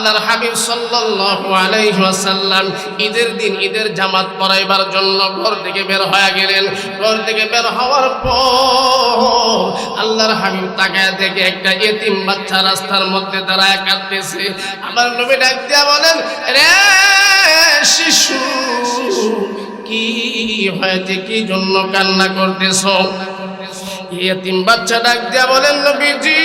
আল্লাহর হাবিব সাল্লাল্লাহু আলাইহি ওয়াসাল্লাম ঈদের দিন ঈদের জামাত পরাইবার জন্য ঘর থেকে বের হয়ে গেলেন। ঘর থেকে বের হওয়ার পর আল্লাহর হাবিব তাকায় দেখে একটা এতিম বাচ্চা রাস্তার মধ্যে দাঁড়ায় কাঁদতেছে। আমার নবী ডাক দিয়া বলেন, রে শিশু, কি হয়েছে? কি জন্য কান্না করতেছ? এতিম বাচ্চা ডাক দিয়া বলেন, নবীজি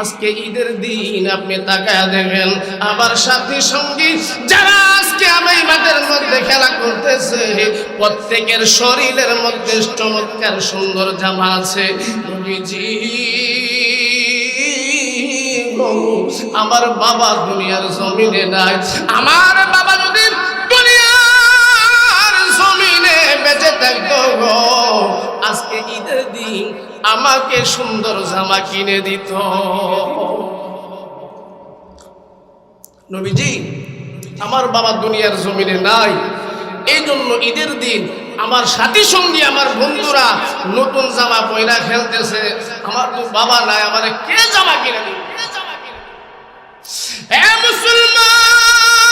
আজকে ঈদের দিন আপনি তাকায় দেখেন আবার সাথী সঙ্গী যারা আজকে আমি মাঠের মধ্যে খেলা করতেছে, প্রত্যেকের শরীরের মধ্যে চমৎকার সুন্দর জামা আছে। নবীজি, আমার বাবা দুনিয়ার জমিনে নাই, আমার বাবা যদি দুনিয়ার জমিনে বেঁচে থাকতো আজকে ঈদের দিন আমাকে সুন্দর জামা কিনে দিত। নবীজি, আমার বাবা দুনিয়ার জমিনে নাই। এই জন্য ঈদের দিন আমার সাথী সঙ্গী, আমার বন্ধুরা নতুন জামা পয়লা খেলতেছে। আমার তো বাবা নাই, আমার কে জামা কিনে দিবে? মুসলমান,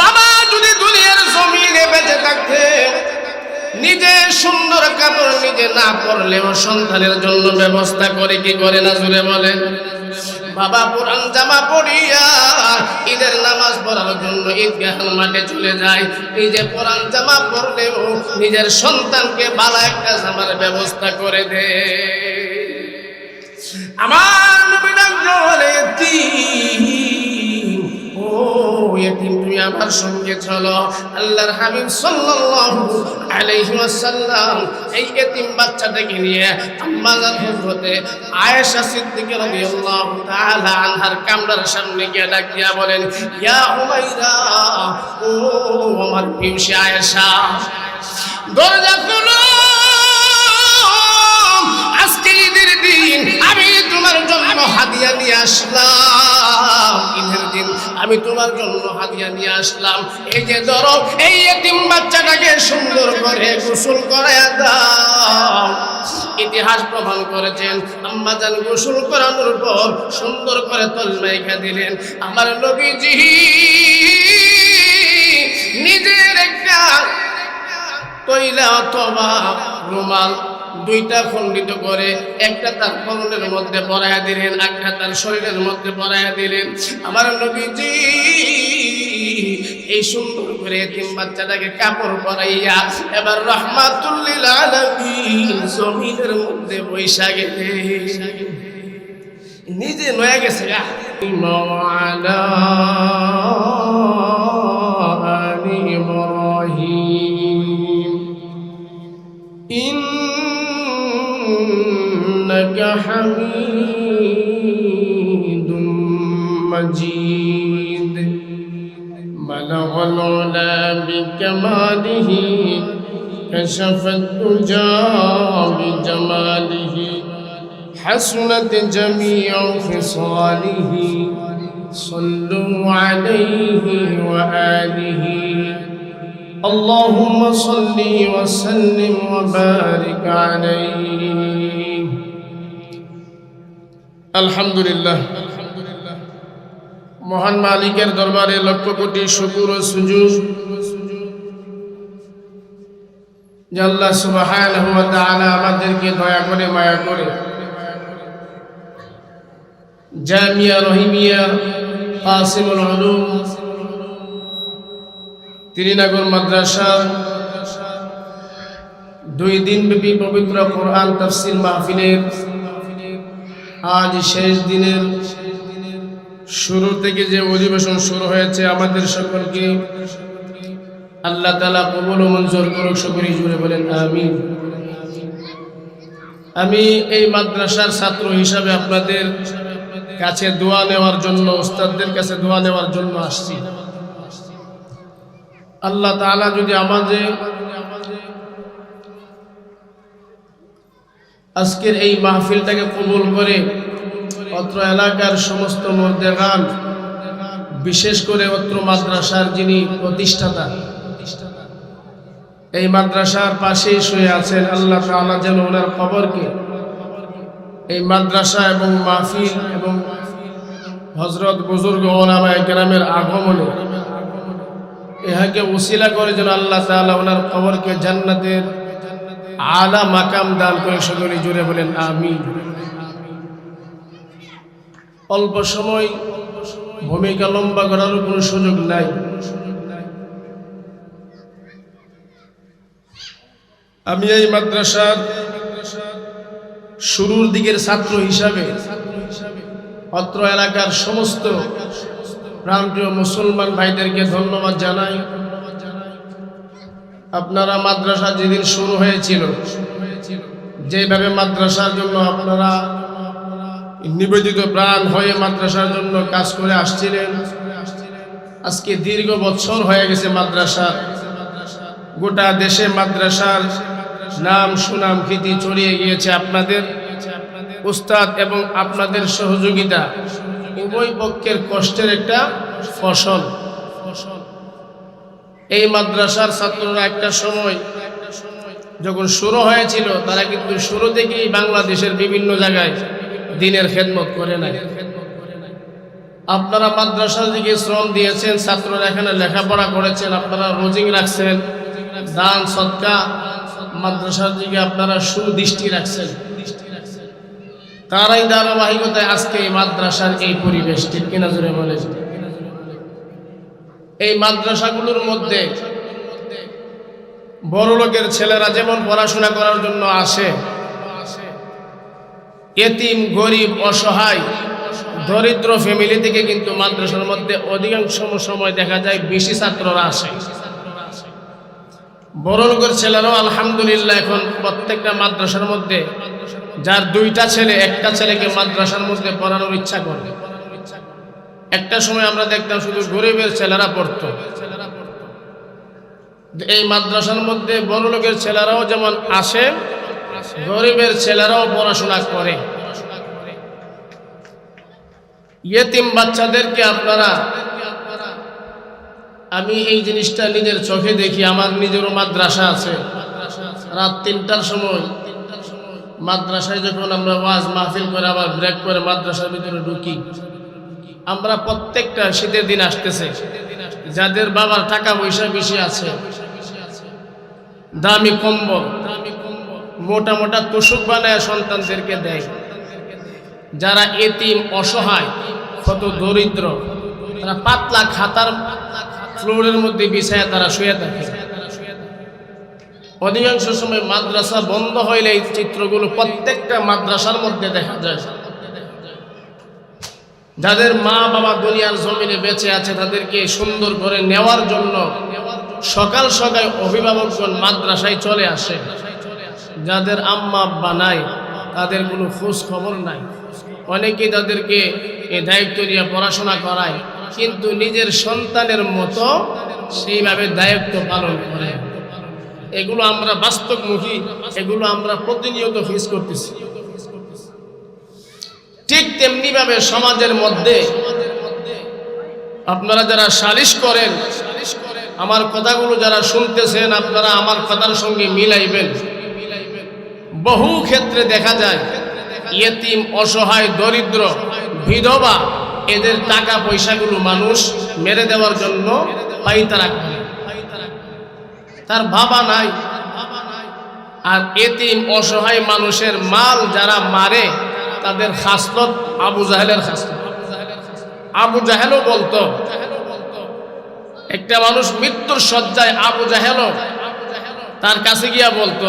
বাবা যদি দুনিয়ার জমিনে বেঁচে থাকতে সুন্দর কাপড় নিজে না পরলেও সন্তানের জন্য ব্যবস্থা করে কি করে না জুড়ে বলেন বাবা পুরান জামা পরিয়া, ঈদের নামাজ পড়ার জন্য ঈদগাহ মাঠে চলে যায়। নিজে পুরান জামা পরলেও নিজের সন্তানকে ভালো একটা জামার ব্যবস্থা করে দে। আমার নবী ডাক বলে এতিম তুমি আমার সঙ্গে চলো। আল্লাহর হাবিব সাল্লাল্লাহু আলাইহি ওয়াসাল্লাম এই এতিম বাচ্চাটাকে নিয়ে আম্মাজান হযরতে আয়েশা সিদ্দিকা রাদিয়াল্লাহু তাআলা আনহার কামরার সামনে গিয়ে বলেন, ইয়া হুমাইরা ও আমার আয়েশা, দরজা খুলো। আজকে ঈদের দিন আমি তোমার জন্য হাদিয়া নিয়ে আসলাম। আমি তোমার জন্য হাদিয়া নিয়ে আসলাম। এই যে ধরো, এই এতিম বাচ্চাটাকে সুন্দর করে গোসল করে দাও। ইতিহাস প্রমাণ করেছেন। আম্মা জান গোসল করানোর পর সুন্দর করে তলমাইকা দিলেন। আমার নবীজি নিজের একটা তৈলা অথবা রুমাল দুইটা খণ্ডিত করে, একটা তার কলনের মধ্যে পরাইয়া দিলেন, একটা তার শরীরের মধ্যে পরাইয়া দিলেন। আমার নবীজি এই সুন্দর করে তিন বাচ্চাটাকে কাপড় পরাইয়া এবার রহমাতুল্লিল জমিনের মধ্যে বৈশা গেলে নিজে নয়া গেছে গা। حميد مجيد. بلغ العلا بكماله كشف الدجى بجماله حسنت جميع خصاله. صلوا عليه وآله. اللهم صل وسلم وبارك عليه. আলহামদুলিল্লাহ। মহান মালিকের দরবারে লক্ষ কোটি শুকুর ও সুজুজ যে আল্লাহ আমাদেরকে দয়া করে, মায়া করে। জামিয়া রহিমিয়া কাসিমুল আলম মাদ্রাসা। দুই দিন ব্যাপী পবিত্র কোরআন তফসিল মাহফিলের আজ শেষ দিনের শুরু থেকে যে অধিবেশন শুরু হয়েছে, আমাদের সকলকে আল্লাহ তালা কবল মঞ্জুর করুক, সকলেই জুড়ে বলেন আমি আমি এই মাদ্রাসার ছাত্র হিসাবে আপনাদের কাছে দোয়া নেওয়ার জন্য, ওস্তাদদের কাছে দোয়া নেওয়ার জন্য আসছি। আল্লাহ তাআলা যদি আমাদের আজকের এই মাহফিলটাকে কবুল করে অত্র এলাকার সমস্ত মর্দেগান বিশেষ করে অত্র মাদ্রাসার যিনি প্রতিষ্ঠাতা, এই মাদ্রাসার পাশেই শুয়ে আছেন আল্লাহ তাআলা যেন ওনার খবরকে এই মাদ্রাসা এবং মাহফিল এবং হজরত বুজুর্গ ওলামা গ্রামের আগমনে ইহাকে উসিলা করে যেন আল্লাহ তাআলা ওনার খবরকে জান্নাতের আলা মাকাম দান করে সকলে জুড়ে বলেন আমি অল্প সময় ভূমিকা লম্বা করারও কোনো সুযোগ নাই। আমি এই মাদ্রাসার শুরুর দিকের ছাত্র হিসাবে অত্র এলাকার সমস্ত প্রান্তীয় মুসলমান ভাইদেরকে ধন্যবাদ জানাই। আপনারা মাদ্রাসা যেদিন শুরু হয়েছিল, যেভাবে মাদ্রাসার জন্য আপনারা নিবেদিত প্রাণ হয়ে মাদ্রাসার জন্য কাজ করে আসছিলেন, আজকে দীর্ঘ বছর হয়ে গেছে মাদ্রাসা। গোটা দেশে মাদ্রাসার নাম, সুনাম খ্যাতি ছড়িয়ে গিয়েছে আপনাদের। উস্তাদ এবং আপনাদের সহযোগিতা উভয় পক্ষের কষ্টের একটা ফসল ফসল। এই মাদ্রাসার ছাত্ররা একটা সময় যখন শুরু হয়েছিল, তারা কিন্তু শুরু থেকেই বাংলাদেশের বিভিন্ন জায়গায় দিনের খেদমত করে নাই। আপনারা মাদ্রাসার দিকে শ্রম দিয়েছেন, ছাত্ররা এখানে লেখাপড়া করেছেন, আপনারা রোজিং রাখছেন, দান, সৎকা, মাদ্রাসার দিকে আপনারা সুদৃষ্টি রাখছেন। তারাই ধারাবাহিকতায় আজকে এই মাদ্রাসার এই পরিবেশ, ঠিক কিনা জুড়ে বলে এই মাদ্রাসাগুলোর মধ্যে বড় লোকের ছেলেরা যেমন পড়াশোনা করার জন্য আসে, এতিম, গরিব, অসহায়, দরিদ্র ফ্যামিলি থেকে কিন্তু মাদ্রাসার মধ্যে অধিকাংশ সময় দেখা যায় বেশি ছাত্ররা আসে। বড় লোকের ছেলেরাও আলহামদুলিল্লাহ এখন প্রত্যেকটা মাদ্রাসার মধ্যে, যার দুইটা ছেলে, একটা ছেলেকে মাদ্রাসার মধ্যে পড়ানোর ইচ্ছা করে। একটা সময় আমরা দেখতাম শুধু গরিবের ছেলেরা পড়তো। এই মাদ্রাসার মধ্যে বড় লোকের ছেলেরাও যেমন আসে, গরিবের ছেলেরাও পড়াশোনা করে। ইয়েতিম বাচ্চাদেরকে আপনারা, আমি এই জিনিসটা নিজের চোখে দেখি, আমার নিজেরও মাদ্রাসা আছে। রাত তিনটার সময় মাদ্রাসায় যখন আমরা ওয়াজ মাহফিল করে আবার ব্রেক করে মাদ্রাসার ভিতরে ঢুকি আমরা প্রত্যেকটা শীতের দিন আসতেছে। যাদের বাবার টাকা পয়সা বেশি আছে, দামি কম্বল, মোটা মোটা তোষক বানায় সন্তানদেরকে দেয়। যারা এতিম, অসহায় কত দরিদ্র, তারা পাতলা খাতার ফ্লোরের মধ্যে বিছায় তারা শুয়ে থাকে। অধিকাংশ সময় মাদ্রাসা বন্ধ হইলে এই চিত্রগুলো প্রত্যেকটা মাদ্রাসার মধ্যে দেখা যায়। যাদের মা বাবা দুনিয়ার জমিনে বেঁচে আছে, তাদেরকে সুন্দর করে নেওয়ার জন্য সকাল সকাল অভিভাবকগণ মাদ্রাসায় চলে আসে। যাদের আম্মা আব্বা নাই, তাদের কোনো খোঁজ খবর নাই। অনেকে তাদেরকে দায়িত্ব দিয়ে পড়াশোনা করায়, কিন্তু নিজের সন্তানের মতো সেইভাবে দায়িত্ব পালন করে। এগুলো আমরা বাস্তবমুখী, এগুলো আমরা প্রতিনিয়ত ফেস করতেছি। ঠিক তেমনিভাবে সমাজের মধ্যে আপনারা যারা সালিশ করেন, আমার কথাগুলো যারা শুনতেছেন, আপনারা আমার কথার সঙ্গে মিলাইবেন। বহু ক্ষেত্রে দেখা যায়, ইয়েতিম, অসহায়, দরিদ্র, বিধবা, এদের টাকা পয়সাগুলো মানুষ মেরে দেওয়ার জন্য পাইতারা করে তার বাবা নাই। আর এতিম অসহায় মানুষের মাল যারা মারে তাদের খাসলত আবু জাহেলের খাসলত আবু জাহেলও বলতো, একটা মানুষ মৃত্যুর সজ্জায় আবু জাহেলও তার কাছে গিয়া বলতো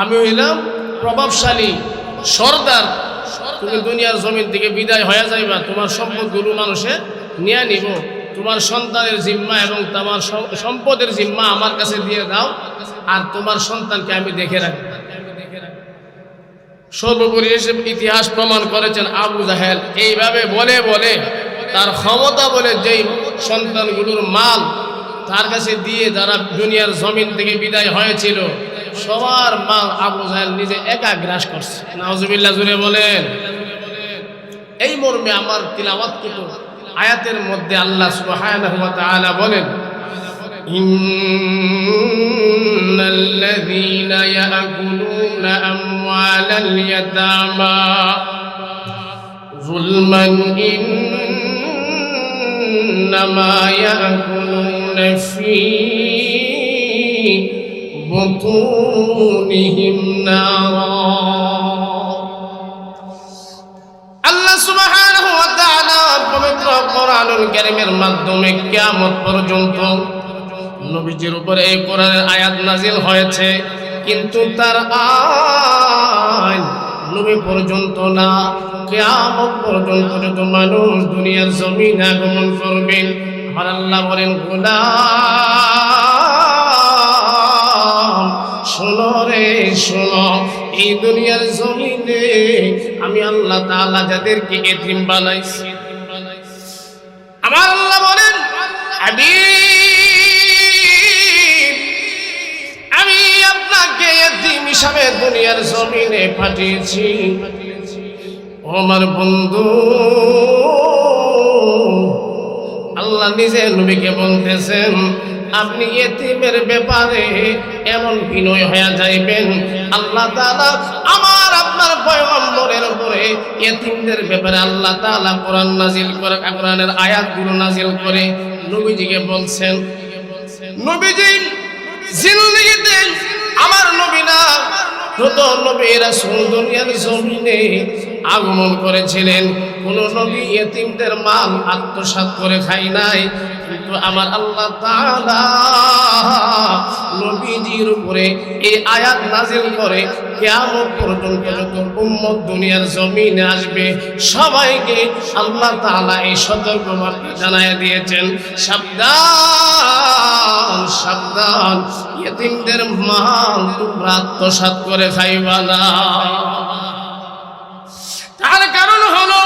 আমি হইলাম প্রভাবশালী সর্দার, তুমি দুনিয়ার জমির দিকে বিদায় হয়ে যাইবা, তোমার সম্পদ সম্পদগুলো মানুষে নিয়ে নিব, তোমার সন্তানের জিম্মা এবং তোমার সম্পদের জিম্মা আমার কাছে দিয়ে দাও, আর তোমার সন্তানকে আমি দেখে রাখি সর্বোপরি এসে ইতিহাস প্রমাণ করেছেন আবু জাহেল। এইভাবে বলে বলে তার ক্ষমতা বলে যেই সন্তানগুলোর মাল তার কাছে দিয়ে যারা দুনিয়ার জমিন থেকে বিদায় হয়েছিল, সবার মাল আবু জাহেল নিজে একা গ্রাস করছে। নাওজুবিল্লাহ জুড়ে বলেন, এই মর্মে আমার কিন্তু আয়াতের মধ্যে আল্লাহ তাআলা বলেন إن الذين يأكلون أموال اليتامى ظلما إنما يأكلون في بطونهم نارا আল্লাহ সুবহানাহু ওয়া তাআলা পবিত্র কোরআনুল কারীমের মাধ্যমে কিয়ামত পর্যন্ত নবীজির উপরে এই কোরআনের আয়াত নাজিল হয়েছে, কিন্তু তার আইন নবী পর্যন্ত না, কিয়ামত পর্যন্ত যত মানুষ দুনিয়ার জমিন আগমন করবেন আমার আল্লাহ বলেন, গোলাম, শোনো রে, শোনো, এই দুনিয়ার জমিনে আমি আল্লাহ তাআলা যাদেরকে এতিম বানাইছি। আমার আল্লাহ বলেন, হাবিব আপনাকে হিসাবে দুনিয়ার জমিনে পাঠিয়েছি। আমার বন্ধু, আল্লাহ নিজে নবীকে বলতেছেন, আপনি এতিমের ব্যাপারে এমন বিনয় হয়ে যাইবেন। আল্লাহ তাআলা আমার, আপনার পয়গম্বরের উপরে এতিমদের ব্যাপারে আল্লাহ তাআলা কোরআন নাজিল করে, কোরআনের আয়াতগুলো নাজিল করে নবীজিকে বলছেন, নবীজি জিন্দগিতে আমার নবী না। যত নবী রাসূল দুনিয়ার জমিনে আগমন করেছিলেন। কোন নবী এতিমদের মাল আত্মসাৎ করে খাই নাই। কিন্তু আমার আল্লাহ নবীজির উপরে এই আয়াত নাজিল করে কিয়ামত পর্যন্ত যত উম্মত দুনিয়ার জমিনে আসবে, সবাইকে আল্লাহ তাআলা এই সতর্কবার্তা জানায় দিয়েছেন, সাবধান সাবধান, ইয়েতিমদের মাল তোমরা আত্মসাৎ করে খাইবা না। তার কারণ হলো,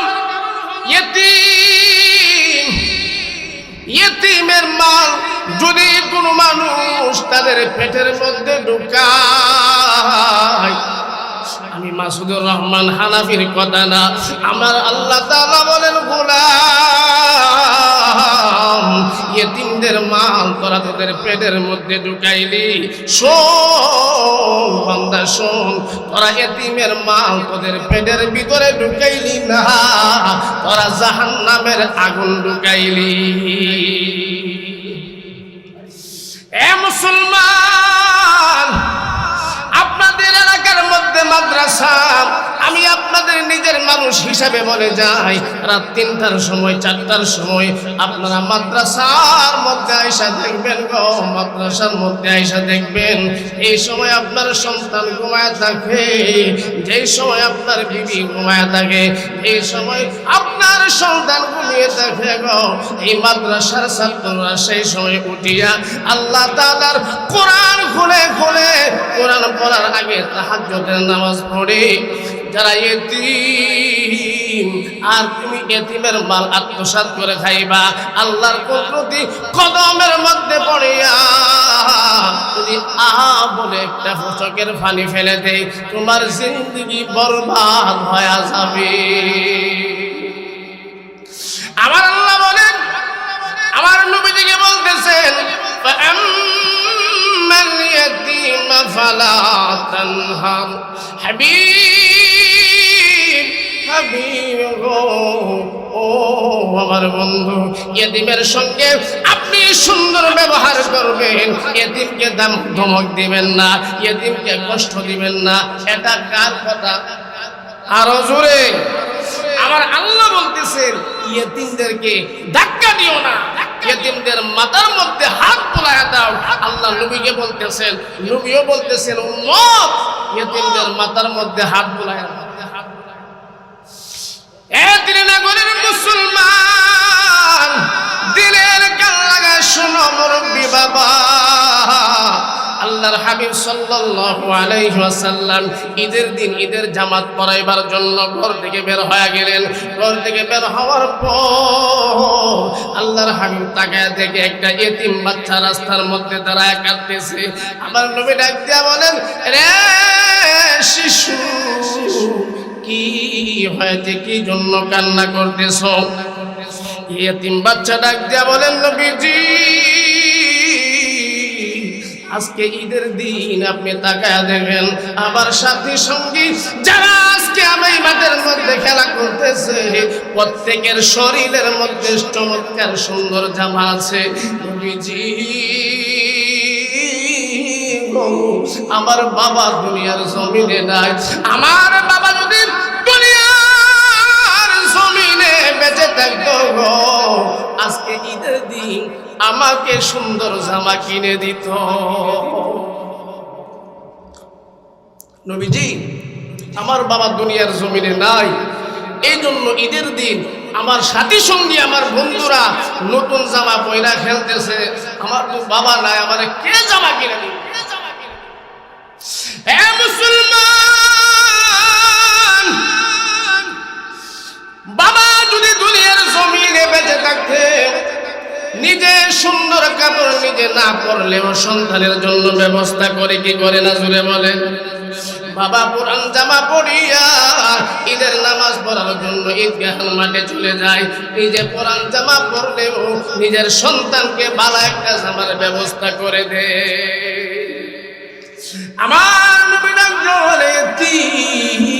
ইয়েতিম ইয়েতিমের মাল যদি কোনো মানুষ তাদের পেটের মধ্যে ঢুকায়। আমি মাসুদুর রহমান হানাফির কথা না, আমার আল্লাহ তাআলা বলেন, গোলাম। ইয়েতিমদের মাল তোরা তোদের পেটের মধ্যে ঢুকাইলি। শোন বান্দা, শোন, তোরা এতিমের মাল তোদের পেটের ভিতরে ঢুকাইলি না, তোরা জাহান নামের আগুন ঢুকাইলি। এ মুসলমান! আপনাদের এলাকার মধ্যে মাদ্রাসা, আমি আপনাদের নিজের মানুষ হিসাবে বলে যাই, রাত তিনটার সময়, চারটার সময় আপনারা মাদ্রাসার মধ্যে আয়সা দেখবেন গো, মাদ্রাসার মধ্যে আয়সা দেখবেন, এই সময় আপনার সন্তান ঘুমায় থাকে, যেই সময় আপনার বিবি ঘুমায় থাকে, এই সময় আপনার সন্তান ঘুমিয়ে থাকে গো, এই মাদ্রাসার ছাত্ররা সেই সময় উঠিয়া আল্লাহ তাআলার কোরআন খুলে খুলে কোরআন পড়ার আগে তাহাজ্জুদের নামাজ পড়ে। যারা এতিম, আর তুমি এতিমের মাল আত্মসাৎ করে খাইবা, আল্লাহর কুদরতি কদমের মধ্যে পড়িয়া যদি আহা বলে একটা ফসকের পানি ফেলে দেয় তোমার জিন্দগি বরবাদ হয়ে যাবে। আমার আল্লাহ বলেন, আমার নবীজিকে বলতেছেন আমার বন্ধু সঙ্গে আপনি সুন্দর ব্যবহার করবেন। এদিনকে দাম ধমক দিবেন না এদিনকে কষ্ট দিবেন না। এটা কার কথা? আরও জোরে। আমার আল্লাহ বলতেছেন ইয়েতিমদেরকে ধাক্কা দিও না। ইয়েতিমদের মাথার মধ্যে হাত পোলায় দাও। আল্লাহ নবীকে বলতেছেন, নবীও বলতেছেন, উম্মত! ইয়েতিমদের মাথার মধ্যে হাত দাও। এ মুসলমান, দিলের কান লাগায় শোনো মুরব্বী বাবা। আল্লাহর হাবিব সাল্লাল্লাহু আলাইহি ওয়াসাল্লাম ঈদের দিন ঈদের জামাত পড়াইবার জন্য ঘর থেকে বের হয়ে গেলেন। ঘর থেকে বের হওয়ার পর আল্লাহর হাবিব তাকায় দেখে একটা এতিম বাচ্চা রাস্তার মধ্যে দাঁড়ায় কাঁদতেছে। আমার নবী ডাক দিয়া বলেন, রে শিশু, কি হয়েছে? কি জন্য কান্না করতেছ? এতিম বাচ্চা ডাক দিয়া বলেন, নবীজি আজকে ঈদের দিন আপনি তাকায় দেখেন, আবার সাথী সঙ্গী যারা আজকে আমি মাঠের মধ্যে খেলা করতেছে, প্রত্যেকের শরীরের মধ্যে চমৎকার সুন্দর জামা আছে। নবীজি, আমার বাবা দুনিয়ার জমিনে নাই, আমার বাবা যদি দুনিয়ার জমিনে বেঁচে থাকতো আজকে ঈদের দিন আমাকে সুন্দর জামা কিনে দিত। নবীজি, আমার বাবা দুনিয়ার জমিনে নাই। এই জন্য ঈদের দিন আমার সাথী সঙ্গী, আমার বন্ধুরা নতুন জামা পয়লা খেলতেছে। আমার তো বাবা নাই, আমার কে জামা কিনে দিবে? মুসলমান, বাবা যদি দুনিয়ার জমিনে বেঁচে থাকতে নিজে সুন্দর কাপড় নিজে না পরলেও সন্তানের জন্য ব্যবস্থা করে কি করে না জুড়ে বলেন বাবা পুরান জামা পরিয়া, ঈদের নামাজ পড়ার জন্য ঈদগাহ মাঠে চলে যায়। নিজে পুরান জামা পরলেও নিজের সন্তানকে বালা একটা জামার ব্যবস্থা করে দে। আমার নবী ডাক বলে এতিম ও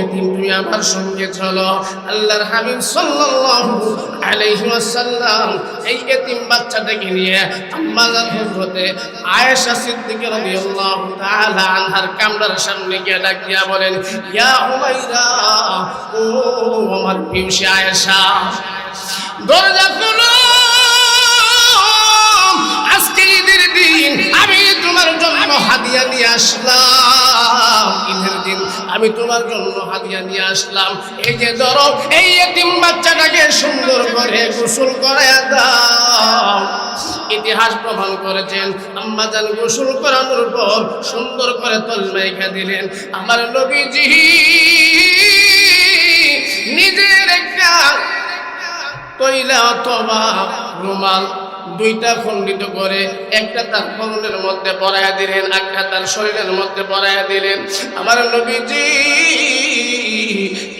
এতিম তুমি আমার সঙ্গে চলো। আল্লাহর হাবিব সাল্লাল্লাহু আলাইহি ওয়াসাল্লাম এই এতিম বাচ্চাটাকে নিয়ে আম্মাজান হযরতে আয়েশা সিদ্দিকা রাদিয়াল্লাহু তাআলা আনহার কামরার সামনে গিয়ে ডাক বলেন, ইয়া হুমাইরা ও আমার আয়েশা, দরজা খুলো। দিন আমি তোমার জন্য হাদিয়া নিয়ে আসলাম। ঈদের দিন আমি তোমার জন্য হাদিয়া নিয়ে আসলাম। এই যে ধরো, এই এতিম বাচ্চাটাকে সুন্দর করে গোসল করে দাও। ইতিহাস প্রমাণ করেছেন, আম্মাজান গোসল করানোর পর সুন্দর করে তলমাইকা দিলেন। আমার নবীজি নিজের একটা তৈলা অথবা রুমাল দুইটা খণ্ডিত করে, একটা তার পরনের মধ্যে পরাইয়া দিলেন একটা তার শরীরের মধ্যে পরাইয়া দিলেন। আমার নবীজি,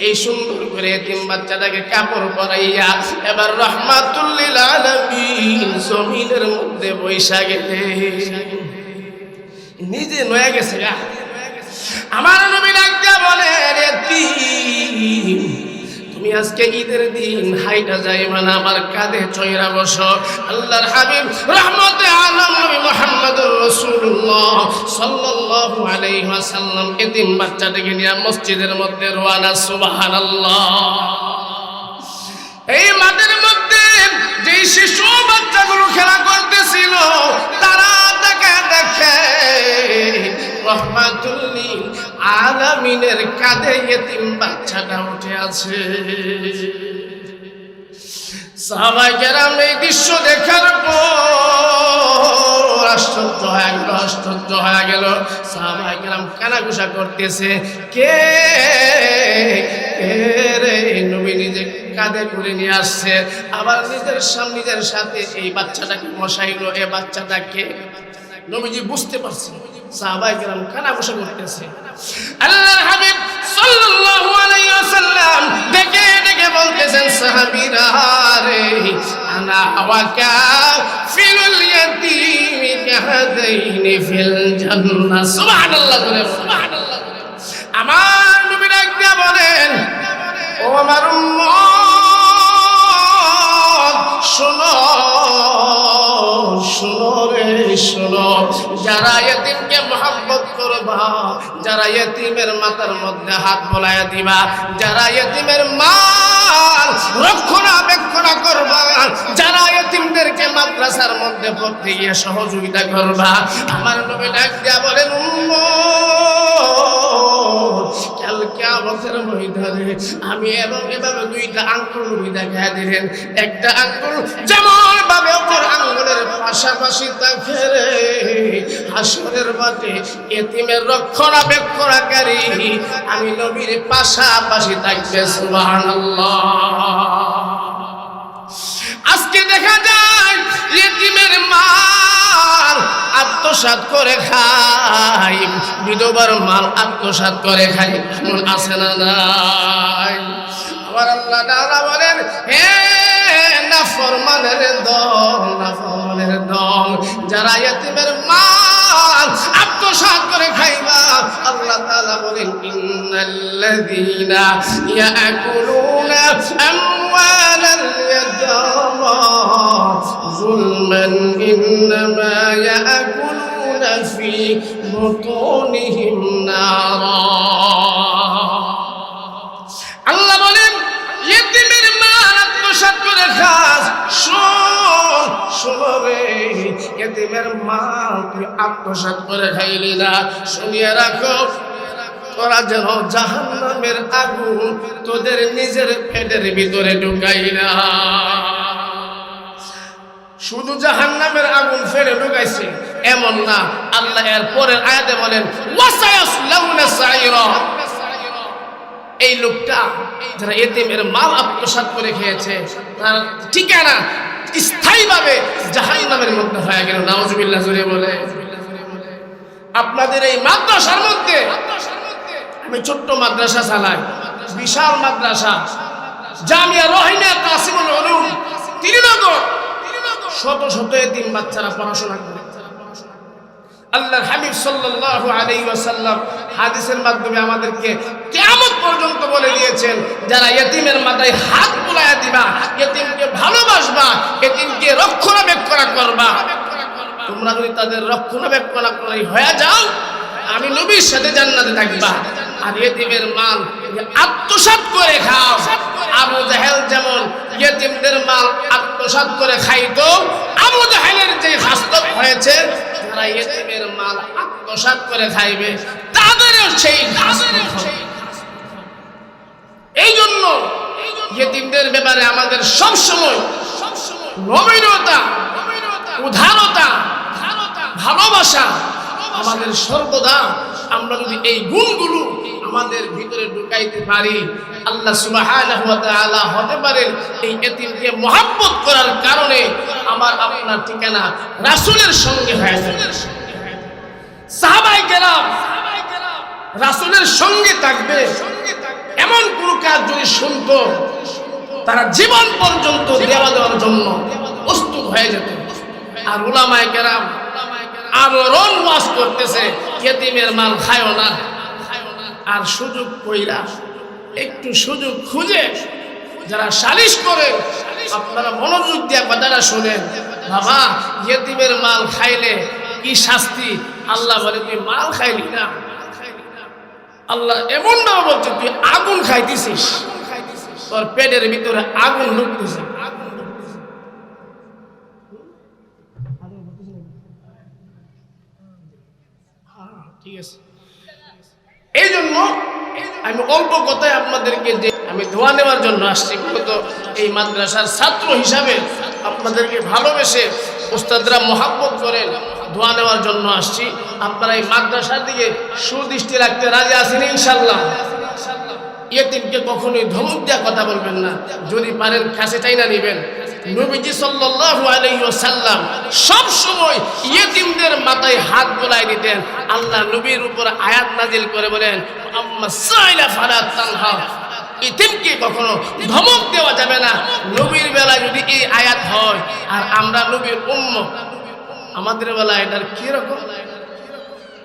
এই সুন্দর করে তিন বাচ্চাটাকে কাপড় পরাইয়া এবার রহমাতুল্লিল আলামিন জমিনের মধ্যে বৈশা গেলে নিজে নয়া গেছে আমার নবী ডাক্তার বলে, রে তুমি আজকে ঈদের দিন হাইটা যাই মানে আমার কাঁধে চৈরা বস। আল্লাহর হাবিব রহমতে আলম নবী মুহাম্মদুর রাসূলুল্লাহ সাল্লাল্লাহু আলাইহি ওয়াসাল্লাম এতিম বাচ্চাটাকে নিয়ে মসজিদের মধ্যে রওনা সুবহানাল্লাহ। এই মাঠের মধ্যে যে শিশু বাচ্চাগুলো খেলা করতেছিল, তারা তাকে দেখে রহমাতুল্লিল আলামিনের কাঁধে এতিম বাচ্চাটা উঠে আছে। সাহাবাই এই দৃশ্য দেখার পর আশ্চর্য হয়ে গেল, আশ্চর্য হয়ে গেল। সাহাবাই কেরাম কানাঘুষা করতেছে, কে? রে? নবী নিজে কাঁধে করে নিয়ে আসছে। আবার নিজের সামনে নিজের সাথে এই বাচ্চাটাকে মশাইলো এ বাচ্চাটাকে নবীজি বুঝতে পারছেন সাহাবাই কেরাম কানা বসে করতেছে আল্লাহর হাবিব সাল্লাল্লাহু আলাইহি ওয়াসাল্লাম ডেকে ডেকে বলতেছেন, সাহাবীরা রে আনা ওয়াকা ফিলুল ইয়াতীম কাহাদাইনি ফিল জান্নাহ। সুবহানাল্লাহ বলে, সুবহানাল্লাহ আমার নবী ডাক বলেন, ও আমার উম্মত, শোনো শোনো রে শোনো যারা এতিমকে মহাব্বত করবা, যারা এতিমের মাথার মধ্যে হাত বলায় দিবা, যারা এতিমের মাল রক্ষণাবেক্ষণা করবা, যারা এতিমদেরকে মাদ্রাসার মধ্যে পড়তে গিয়ে সহযোগিতা করবা, আমার নবী ডাক দিয়া বলেন, উম্মত কালকে আমাদের আমি এবং এভাবে দুইটা আঙ্গুল দেখা দিলেন। একটা আঙ্গুল যেমন ভাবে অপর আঙ্গুলের পাশাপাশি রে। হাসরের মাঠে এতিমের রক্ষণাবেক্ষণাকারী। আমি নবীর পাশাপাশি থাকবে সুবহানাল্লাহ। আজকে দেখা যায় ইতিমের মাল আত্মসাত করে খাই। বিধবার মাল আত্মসাত করে খাই। এমন আছে না নাই? আবার আল্লাহ তাআলা বলেন, হে নাফরমানের দল নাফরমানের দল, যারা ইয়েতিমের মাল আত্মসাৎ করে খাইবা। আল্লাহ তাআলা বলেন, ইন্নাল্লাযীনা ইয়াকুলুনা আমওয়ালাল ইয়াতামা যুলমান ইন্নামা ইয়াকুলুনা ফি বুতুনিহিম নারা। আল্লাহ বলেন ইয়েতিমের মাল আত্মসাৎ করে খাস। শোন, শোনো রে ইয়েতিমের মাল তুই আত্মসাৎ করে খাইলি না। শুনিয়ে রাখো, তোরা যেন জাহান্নামের আগুন তোদের নিজের পেটের ভিতরে ঢুকাই না। শুধু জাহান্নামের আগুন ফেলে ঢুকাইছে, এমন না, আল্লাহ এর পরের আয়াতে বলেন এই লোকটা যারা এতিমের মাল আত্মসাৎ করে খেয়েছে, তার ঠিকানা স্থায়ীভাবে জাহান্নামের মধ্যে হয়ে গেল। নাউজুবিল্লাহ জুড়ে বলে। আপনাদের এই মাদ্রাসার মধ্যে, আমি ছোট্ট মাদ্রাসা চালাই, বিশাল মাদ্রাসা, জামিয়া রহিমা কাসিমুল উলুম, তিরিনগর শত শত এতিম বাচ্চারা পড়াশোনা করে। আল্লাহর হাবিব সাল্লাল্লাহু আলাইহি ওয়াসাল্লাম হাদিসের মাধ্যমে আমাদেরকে কিয়ামত পর্যন্ত বলে দিয়েছেন, যারা ইয়েতিমের মাথায় হাত বুলায়া দিবা ইয়েতিমকে ভালোবাসবা ইয়েতিমকে রক্ষণাবেক্ষণ করবা। তোমরা যদি তাদের রক্ষণাবেক্ষণ করাই হয়ে যাও, আমি নবীর সাথে জান্নাতে থাকবা। আর ইয়েতিমের মাল আত্মসাৎ করে খাও। আবু জাহেল যেমন ইয়েতিমদের মাল আত্মসাৎ করে খাইতো। আবু জাহেলের যে হাস্তক হয়েছে, যারা ইয়েতিমের মাল আত্মসাৎ করে খাইবে, তাদেরও সেই এই জন্য ইয়েতিমদের ব্যাপারে আমাদের সব সময় নবীনতা উদারতা, ভালোবাসা আমাদের সর্বদা। আমরা যদি এই গুণগুলো আমাদের ভিতরে ঢুকাইতে পারি। আল্লাহ ওয়া হতে পারেন এই এতিমকে মহাব্বত করার কারণে আমার আপনার ঠিকানা রাসূলের সঙ্গে সাহাবায়ে কেরাম রাসূলের সঙ্গে থাকবে। এমন কোন কাজ যদি শুনত, তারা জীবন পর্যন্ত দেওয়া দেওয়ার জন্য প্রস্তুত হয়ে যেত। আর উলামায়ে কেরাম আবরণ ওয়াজ করতেছে ইয়েতিমের মাল খায়ও না। আর সুযোগ কইরা একটু সুযোগ খুঁজে যারা সালিশ করে, আপনারা মনোযোগ দিয়ে কথাটা শোনেন। বাবা, ইয়েতিমের মাল খাইলে কি শাস্তি? আল্লাহ বলে, তুই মাল খাইলি না। আল্লাহ এমন ভাবে বলছে, তুই আগুন খাইতেছিস। তোর পেটের ভিতরে আগুন ঢুকতেছে। ঠিক আছে। এই জন্য আমি অল্প কথায় আপনাদেরকে যে আমি ধোয়া নেওয়ার জন্য আসছি, মূলত এই মাদ্রাসার ছাত্র হিসাবে আপনাদেরকে ভালোবেসে ওস্তাদরা মহাব্বত করেন ধোয়া নেওয়ার জন্য আসছি। আপনারা এই মাদ্রাসার দিকে সুদৃষ্টি রাখতে রাজি আছেন ইনশাল্লাহ ইয়েতিমকে কখনোই ধমক দেওয়া কথা বলবেন না। যদি পারেন কাছে চাই না নেবেন। নবীজি সাল্লাল্লাহু আলাইহি ওয়াসাল্লাম সব সময় ইয়েতিমদের মাথায় হাত বোলাই দিতেন। আল্লাহ নবীর উপর আয়াত নাজিল করে বলেন, আম্মা সাইলা ফালা তানহা। ইতিমকে কখনো ধমক দেওয়া যাবে না। নবীর বেলা যদি এই আয়াত হয়, আর আমরা নবীর উম্মত, আমাদের বেলা এটার কি রকম?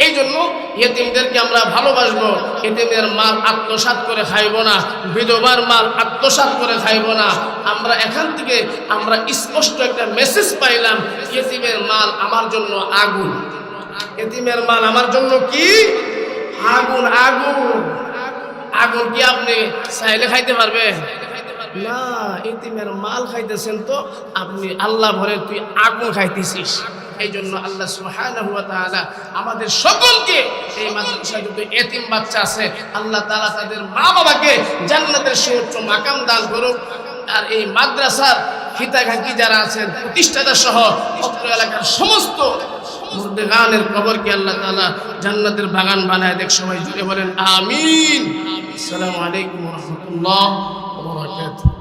এই জন্য ইয়েতিমদেরকে আমরা ভালোবাসবো। ইয়েতিমের মাল আত্মসাৎ করে খাইব না, বিধবার মাল আত্মসাৎ করে খাইব না। আমরা এখান থেকে আমরা স্পষ্ট একটা মেসেজ পাইলাম, ইয়েতিমের মাল আমার জন্য আগুন। ইয়েতিমের মাল আমার জন্য কি? আগুন আগুন। আগুন কি আপনি চাইলে খাইতে পারবেন? না ইতিমের মাল খাইতেছেন তো, আপনি আল্লাহ ভরে তুই আগুন খাইতেছিস। এই জন্য আল্লাহ তাআলা আমাদের সকলকে এই মাদ্রাসা যত এতিম বাচ্চা আছে, আল্লাহ তাআলা তাদের মা বাবাকে জান্নাতের সর্বোচ্চ মাকাম দান করুক। আর এই মাদ্রাসার হিতাকাঙ্ক্ষী যারা আছেন, প্রতিষ্ঠাতা সহ অত্র এলাকার সমস্ত মুর্দেগানের কবরকে আল্লাহ তাআলা জান্নাতের বাগান বানায় দেখ, সবাই জুড়ে বলেন, আমিন। আসসালামু আলাইকুম রাহমাতুল্লাহ। বারাকাতুহু